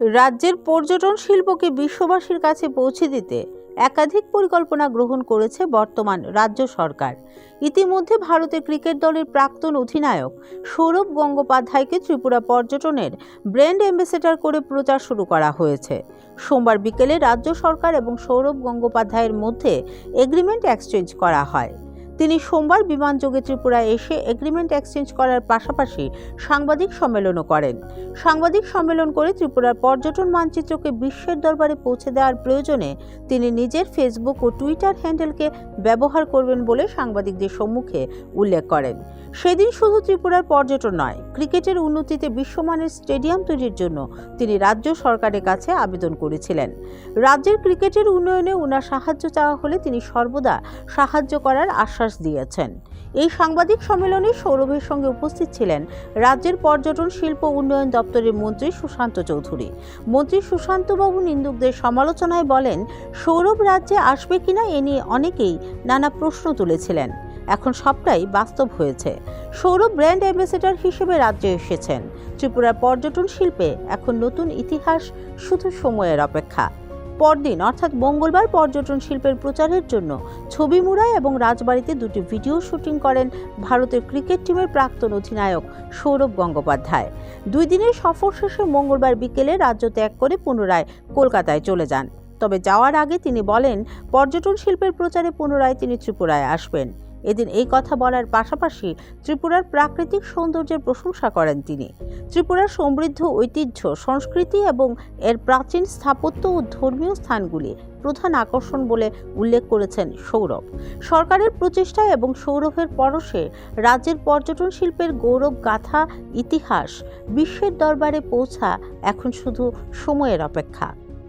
রাজ্যের পর্যটন শিল্পকে বিশ্ববাসীর কাছে পৌঁছে দিতে একাধিক পরিকল্পনা গ্রহণ করেছে বর্তমান রাজ্য সরকার। ইতিমধ্যে ভারতের ক্রিকেট দলের প্রাক্তন অধিনায়ক সৌরভ গঙ্গোপাধ্যায়কে ত্রিপুরা পর্যটনের ব্র্যান্ড অ্যাম্বাসেডর করে প্রচার শুরু করা হয়েছে। সোমবার বিকেলে রাজ্য সরকার এবং সৌরভ গঙ্গোপাধ্যায়ের মধ্যে এগ্রিমেন্ট এক্সচেঞ্জ করা হয়। তিনি সোমবার বিমানযোগে ত্রিপুরায় এসে এগ্রিমেন্ট এক্সচেঞ্জ করার পাশাপাশি সাংবাদিক সম্মেলনও করেন। সাংবাদিক সম্মেলন করে ত্রিপুরার পর্যটন মানচিত্রকে বিশ্বের দরবারে পৌঁছে দেওয়ার প্রয়োজনে তিনি নিজের ফেসবুক ও টুইটার হ্যান্ডেলকে ব্যবহার করবেন বলে সাংবাদিকদের সম্মুখে উল্লেখ করেন। সেদিন শুধু ত্রিপুরার পর্যটন নয়, ক্রিকেটের উন্নতিতে বিশ্বমানের স্টেডিয়াম তৈরির জন্য তিনি রাজ্য সরকারের কাছে আবেদন করেছিলেন। রাজ্যের ক্রিকেটের উন্নয়নে ওনার সাহায্য চাওয়া হলে তিনি সর্বদা সাহায্য করার আশ্বাস দিয়েছেন। এই সাংবাদিক সম্মেলনে সৌরভের সঙ্গে উপস্থিত ছিলেন রাজ্যের পর্যটন, শিল্প, উন্নয়ন দপ্তরের মন্ত্রী সুশান্ত চৌধুরী। মন্ত্রী সুশান্তবাবু নিন্দুকদের সমালোচনায় বলেন, সৌরভ রাজ্যে আসবে কিনা এ নিয়ে অনেকেই নানা প্রশ্ন তুলেছিলেন। এখন সবটাই বাস্তব হয়েছে। সৌরভ ব্র্যান্ড অ্যাম্বাসেডর হিসেবে রাজ্যে এসেছেন। ত্রিপুরার পর্যটন শিল্পে এখন নতুন ইতিহাস শুধু সময়ের অপেক্ষা। পরদিন, অর্থাৎ মঙ্গলবার পর্যটন শিল্পের প্রচারের জন্য ছবি মুড়ায় এবং রাজবাড়িতে দুটি ভিডিও শুটিং করেন ভারতের ক্রিকেট টিমের প্রাক্তন অধিনায়ক সৌরভ গঙ্গোপাধ্যায়। দুই দিনের সফর শেষে মঙ্গলবার বিকেলে রাজ্য ত্যাগ করে পুনরায় কলকাতায় চলে যান। তবে যাওয়ার আগে তিনি বলেন, পর্যটন শিল্পের প্রচারে পুনরায় তিনি ত্রিপুরায় আসবেন। এদিন এই কথা বলার পাশাপাশি ত্রিপুরার প্রাকৃতিক সৌন্দর্যের প্রশংসা করেন তিনি। ত্রিপুরার সমৃদ্ধ ঐতিহ্য, সংস্কৃতি এবং এর প্রাচীন স্থাপত্য ও ধর্মীয় স্থানগুলি প্রধান আকর্ষণ বলে উল্লেখ করেছেন সৌরভ। সরকারের প্রচেষ্টা এবং সৌরভের পরশে রাজ্যের পর্যটন শিল্পের গৌরব গাথা, ইতিহাস, বিশ্বের দরবারে পৌঁছা এখন শুধু সময়ের অপেক্ষা।